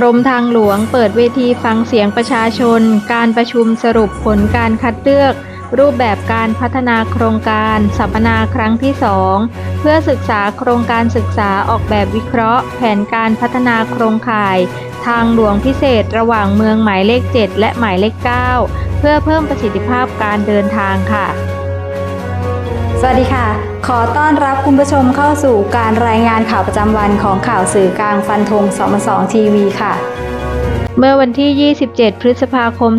กรมทางหลวงเปิดเวทีฟังเสียงประชาชน การประชุมสรุปผลการคัดเลือก รูปแบบการพัฒนาโครงการสัมมนาครั้งที่ 2 เพื่อศึกษาโครงการศึกษาออกแบบวิเคราะห์ แผนการพัฒนาโครงข่าย ทางหลวงพิเศษระหว่างเมืองหมายเลข 7 และหมายเลข 9 เพื่อเพิ่มประสิทธิภาพการเดินทางค่ะ สวัสดีค่ะ ขอต้อนรับคุณผู้ชมเข้าสู่การรายงานข่าวประจำวันของข่าวสื่อกลางฟันธงสมสองทีวีค่ะ เมื่อวันที่ 27 พฤษภาคม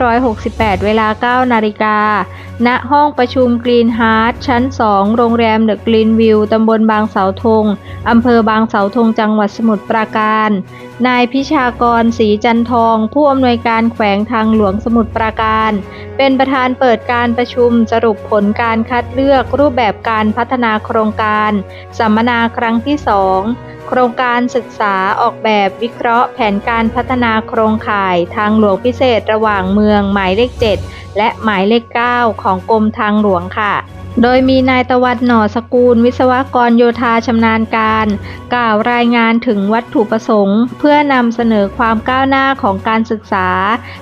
2568 เวลา 9 นาฬิกา ณห้องประชุมกรีนฮาร์ดชั้น 2 โรงแรมเดอะกรีนวิวตำบลบางเสาธง อำเภอบางเสาธงจังหวัดสมุทรปราการ นายพิชากรศรีจันทอง ผู้อำนวยการแขวงทางหลวงสมุทรปราการ เป็นประธานเปิดการประชุมสรุปผลการคัดเลือกรูปแบบการพัฒนาโครงการ สัมมนาครั้งที่ 2 โครงการศึกษาออกแบบวิเคราะห์ แผนการพัฒนาโครงข่าย ทางหลวงพิเศษระหว่างเมืองหมายเลข 7 และหมายเลข 9 ของของกรมทางหลวงค่ะ โดยมีนายตะวันหน่อสกุลวิศวกรโยธาชำนาญการ กล่าวรายงานถึงวัตถุประสงค์ เพื่อนำเสนอความก้าวหน้าของการศึกษา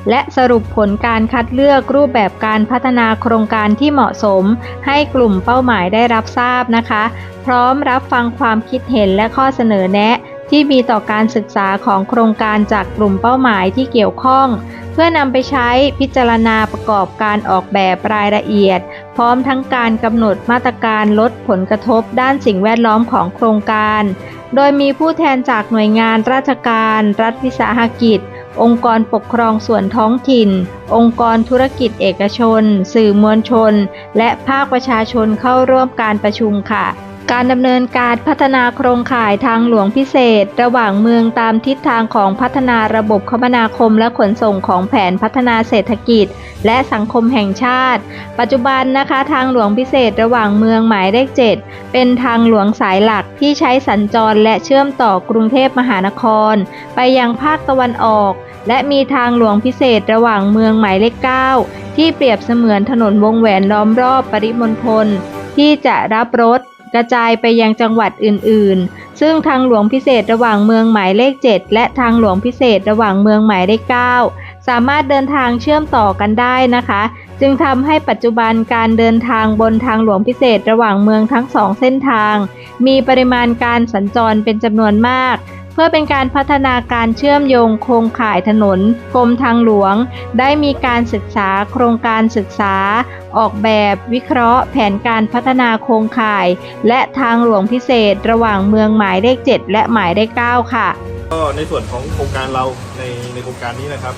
และสรุปผลการคัดเลือกรูปแบบการพัฒนาโครงการที่เหมาะสม ให้กลุ่มเป้าหมายได้รับทราบนะคะ พร้อมรับฟังความคิดเห็นและข้อเสนอแนะที่มีต่อการศึกษาของโครงการจากกลุ่มเป้าหมายที่เกี่ยวข้อง พื่อนำไปใช้พิจารณาประกอบการออกแบบรายละเอียด พร้อมทั้งการกำหนดมาตรการลดผลกระทบด้านสิ่งแวดล้อมของโครงการ โดยมีผู้แทนจากหน่วยงานราชการ รัฐวิสาหกิจ องค์กรปกครองส่วนท้องถิ่น องค์กรธุรกิจเอกชน สื่อมวลชน และภาคประชาชนเข้าร่วมการประชุมค่ะ การดำเนินการพัฒนาโครงข่ายทางหลวงพิเศษ ระหว่างเมืองตามทิศทางของพัฒนาระบบคมนาคมและขนส่งของแผนพัฒนาเศรษฐกิจ และสังคมแห่งชาติ ปัจจุบันนะคะทางหลวงพิเศษระหว่างเมืองหมายเลข 7 เป็นทางหลวงสายหลักที่ใช้สัญจรและเชื่อมต่อกรุงเทพมหานคร ไปยังภาคตะวันออก และมีทางหลวงพิเศษระหว่างเมืองหมายเลข 9 ที่เปรียบเสมือนถนนวงแหวนล้อมรอบปริมณฑลที่จะรับรถ กระจายไปยังจังหวัดอื่นๆ ซึ่งทางหลวงพิเศษระหว่างเมืองหมายเลข 7 และทางหลวงพิเศษระหว่างเมืองหมายเลข 9 สามารถเดินทางเชื่อมต่อกันได้นะคะ จึงทำให้ปัจจุบันการเดินทางบนทางหลวงพิเศษระหว่างเมืองทั้งสองเส้นทาง มีปริมาณการสัญจรเป็นจำนวนมาก พื่อเป็นการพัฒนาการเชื่อมโยงโครงข่ายถนนกรมทางหลวง ได้มีการศึกษาโครงการศึกษา ออกแบบวิเคราะห์ แผนการพัฒนาโครงข่าย และทางหลวงพิเศษระหว่างเมืองหมายเลข 7 และหมายเลข 9 ค่ะ ก็ในส่วนของโครงการเราในในโครงการนี้นะครับ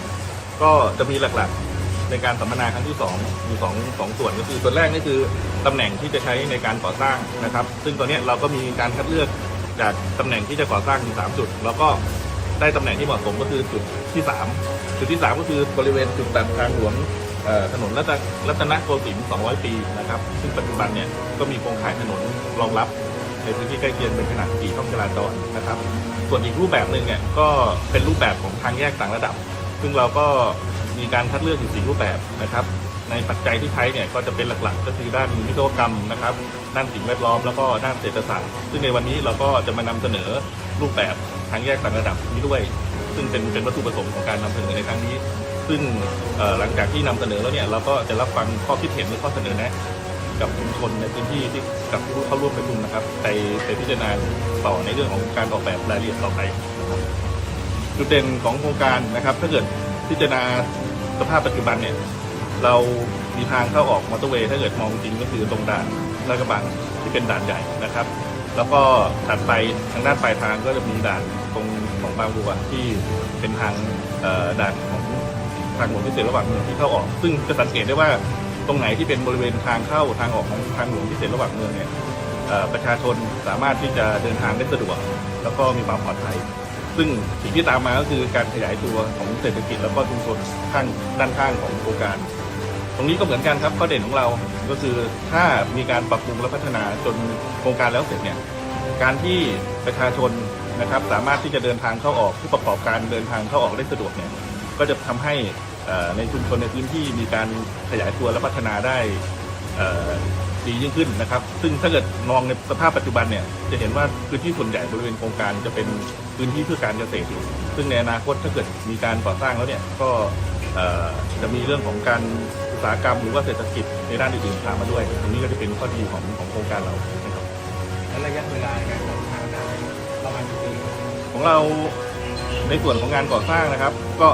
ก็จะมีหลักๆในการสัมมนาครั้งที่2มีสองสองส่วนก็คือส่วนแรกนี่คือตำแหน่งที่จะใช้ในการก่อสร้างนะครับ ซึ่งตอนนี้เราก็มีการคัดเลือก จากตำแหน่งที่จะก่อสร้างถึงสามจุด แล้วก็ได้ตำแหน่งที่เหมาะสมก็คือจุดที่สามจุดที่สามก็คือบริเวณจุดตัดทางหลวงถนนรัตนรัตนโกสินทร์200 ปีนะครับ ซึ่งปัจจุบันเนี่ยก็มีโครงข่ายถนนรองรับในพื้นที่ใกล้เคียงเป็นขนาด4ช่องจราจรนะครับ ส่วนอีกรูปแบบหนึ่งเนี่ยก็เป็นรูปแบบของทางแยกต่างระดับ ซึ่งเราก็มีการคัดเลือกอยู่สี่รูปแบบนะครับ ในปัจจัยที่ใช้เนี่ยก็จะเป็นหลักๆ ก็คือด้านวิศวกรรมนะครับ ด้านสิ่งแวดล้อมแล้วก็ด้านเศรษฐศาสตร์ซึ่งในวันนี้เราก็จะมานำเสนอรูปแบบทางแยกต่างระดับนี้ด้วย ซึ่งเป็นเป็นวัตถุประสงค์ของการนำเสนอในครั้งนี้ ซึ่งหลังจากที่นำเสนอแล้วเนี่ยเราก็จะรับฟังข้อคิดเห็นหรือข้อเสนอแนะกับชุมชนในพื้นที่ที่กับผู้เข้าร่วมประชุมนะครับไปไปพิจารณาต่อในเรื่องของการออกแบบรายละเอียดต่อไปจุดเด่นของโครงการนะครับ ถ้าเกิดพิจารณาสภาพปัจจุบันเนี่ย เรามีทางเข้าออกมอเตอร์เวย์ถ้าเกิดมองจริงก็คือตรงด่านลาดกระบังที่เป็นด่านใหญ่นะครับ แล้วก็ถัดไปทางด้านปลายทางก็จะมีด่านตรงของบางบัวที่เป็นทางด่านของทางหลวงพิเศษระหว่างเมืองที่เข้าออก ซึ่งจะสังเกตได้ว่าตรงไหนที่เป็นบริเวณทางเข้าทางออกของทางหลวงพิเศษระหว่างเมืองเนี่ยประชาชนสามารถที่จะเดินทางได้สะดวก แล้วก็มีความปลอดภัย ซึ่งสิ่งที่ตามมาก็คือการขยายตัวของเศรษฐกิจแล้วก็ชุมชนข้างด้านข้างของโครงการ รงนี้ก็เหมือนกันครับข้อเด่นของเราก็คือถ้ามีการปรับปรุงและพัฒนาจนโครงการแล้วเสร็จเนี่ยการที่ประชาชนนะครับสามารถที่จะเดินทางเข้าออกผู้ประกอบการเดินทางเข้าออกได้สะดวกเนี่ยก็จะทำให้ในชุมชนในพื้นที่มีการขยายตัวและพัฒนาได้ดียิ่งขึ้นนะครับ ซึ่งถ้าเกิดมองในสภาพปัจจุบันเนี่ยจะเห็นว่าพื้นที่ส่วนใหญ่บริเวณโครงการจะเป็นพื้นที่เพื่อการเกษตรอยู่ซึ่งในอนาคตถ้าเกิดมีการก่อสร้างแล้วเนี่ยก็จะมีเรื่องของการ ตสาหกรรมหรือว่าเศรษฐกิจในด้านอื่นๆตามมาด้วย ตรงนี้ก็จะเป็นข้อดีของของโครงการเรานะครับแล้วระยะเวลาในการก่อสร้างได้ประมาณกี่ปีครับของเราในส่วนของงานก่อสร้างนะครับ ก็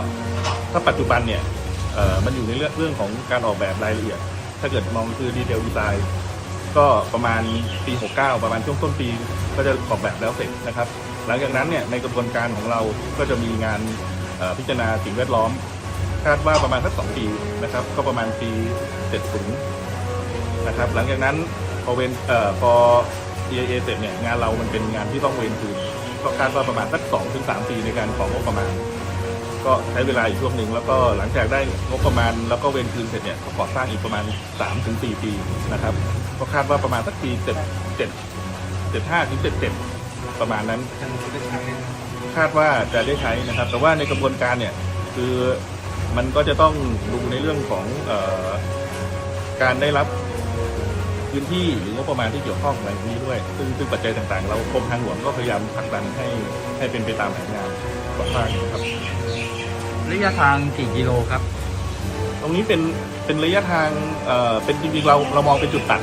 ถ้าปัจจุบันเนี่ยเอ่อมันอยู่ในเรื่องเรื่องของการออกแบบรายละเอียด ถ้าเกิดมองคือดีเทลดีไซน์ก็ประมาณปี 69 ประมาณช่วงต้นปีก็จะออกแบบแล้วเสร็จนะครับ หลังจากนั้นเนี่ยในกระบวนการของเราก็จะมีงานเอ่อพิจารณาสิ่งแวดล้อม คาดว่าประมาณสักสองปีนะครับ ก็ประมาณปี70นะครับ หลังจากนั้นพอเวนเอ่อพอ EIA เสร็จเนี่ยงานเรามันเป็นงานที่ต้องเวนคืนก็คาดว่าประมาณสัก2ถึง3ปีในการของงบประมาณ ก็ใช้เวลาอีกช่วงหนึ่งแล้วก็หลังจากได้งบประมาณ แล้วก็เวนคืนเสร็จเนี่ยก็ก่อสร้างอีกประมาณ3ถึง4ปีนะครับ ก็คาดว่าประมาณสักปี7 7 75ถึง77ประมาณนั้นทางสุดท้ายเนี่ยคาดว่าจะได้ใช้นะครับ แต่ว่าในกระบวนการเนี่ยคือ มันก็จะต้องดูในเรื่องของเออการได้รับพื้นที่หรืองบประมาณที่เกี่ยวข้องอะไรพวกนี้ด้วย ซึ่งซึ่งปัจจัยต่างๆ เรากรมทางหลวงก็พยายามผลักดันให้ให้เป็นไปตามแผนงานก่อสร้างนะครับระยะทางกี่กิโลครับ ตรงนี้เป็นเป็นระยะทางเอ่อเป็นจริงๆเราเรามองเป็นจุดตัด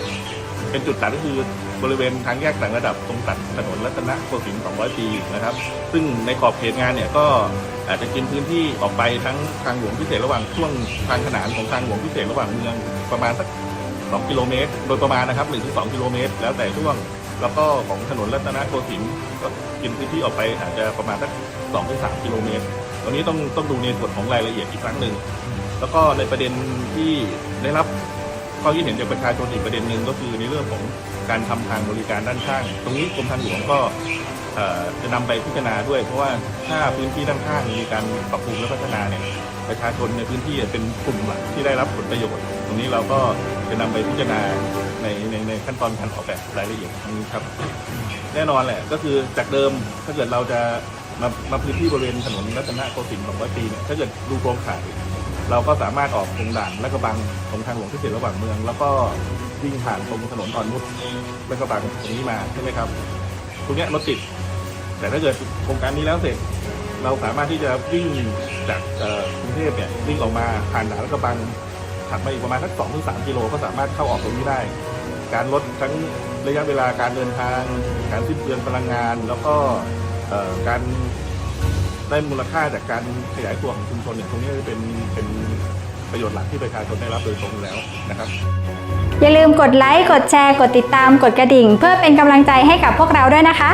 เป็นจุดตัดก็คือ บริเวณทางแยกต่างระดับตรงตัดถนนรัตนโกสินทร์200 ปีนะครับ ซึ่งในขอบเขตงานเนี่ยก็อาจจะกินพื้นที่ออกไปทั้งทางหลวงพิเศษระหว่างช่วงทางขนานของทางหลวงพิเศษระหว่างเมืองประมาณสัก 2 กิโลเมตร โดยประมาณนะครับ1ถึง2กิโลเมตร แล้วแต่ช่วง แล้วก็ของถนนรัตนโกสินทร์ก็กินพื้นที่ออกไปอาจจะประมาณสัก2ถึง3กิโลเมตร ตรงนี้ต้องต้องดูในส่วนของรายละเอียดอีกครั้งหนึ่ง แล้วก็ในประเด็นที่ได้รับข้อคิดเห็นจากประชาชนอีกประเด็นหนึ่งก็คือในเรื่องของ การทำทางบริการด้านข้าง ตรงนี้กรมทางหลวงก็จะนำไปพิจารณาด้วย เพราะว่าถ้าพื้นที่ด้านข้างมีการปรับปรุงและพัฒนาเนี่ยประชาชนในพื้นที่เป็นกลุ่มหลักที่ได้รับผลประโยชน์ ตรงนี้เราก็จะนำไปพิจารณาในในในขั้นตอนการออกแบบรายละเอียดนี้ครับ แน่นอนแหละก็คือจากเดิมถ้าเกิดเราจะมามาพื้นที่บริเวณถนนรัตนโกสินทร์200ปีเนี่ยถ้าเกิดดูโครงข่ายเราก็สามารถออกตรงด่านและกระบังตรงทางหลวงพิเศษระหว่างเมือง แล้วก็ วิ่งผ่านตรงถนนอ่อนนุชและกระบังตรงนี้มาใช่ไหมครับตรงเนี้ยรถติด แต่ถ้าเกิดโครงการนี้แล้วเสร็จ เราสามารถที่จะวิ่งจากกรุงเทพเนี่ยวิ่งออกมาผ่านด่านและกระบังถัดมาอีกประมาณสักสองถึงสามกิโลก็สามารถเข้าออกตรงนี้ได้ การลดทั้งระยะเวลาการเดินทาง การสิ้นเปลืองพลังงาน แล้วก็การได้มูลค่าจากการขยายตัวของชุมชนเนี่ยตรงนี้เป็นเป็น ประโยชน์หลักที่ประชาชนได้รับโดยตรงอยู่แล้วนะครับ อย่าลืมกดไลค์ กดแชร์ กดติดตาม กดกระดิ่ง เพื่อเป็นกำลังใจให้กับพวกเราด้วยนะคะ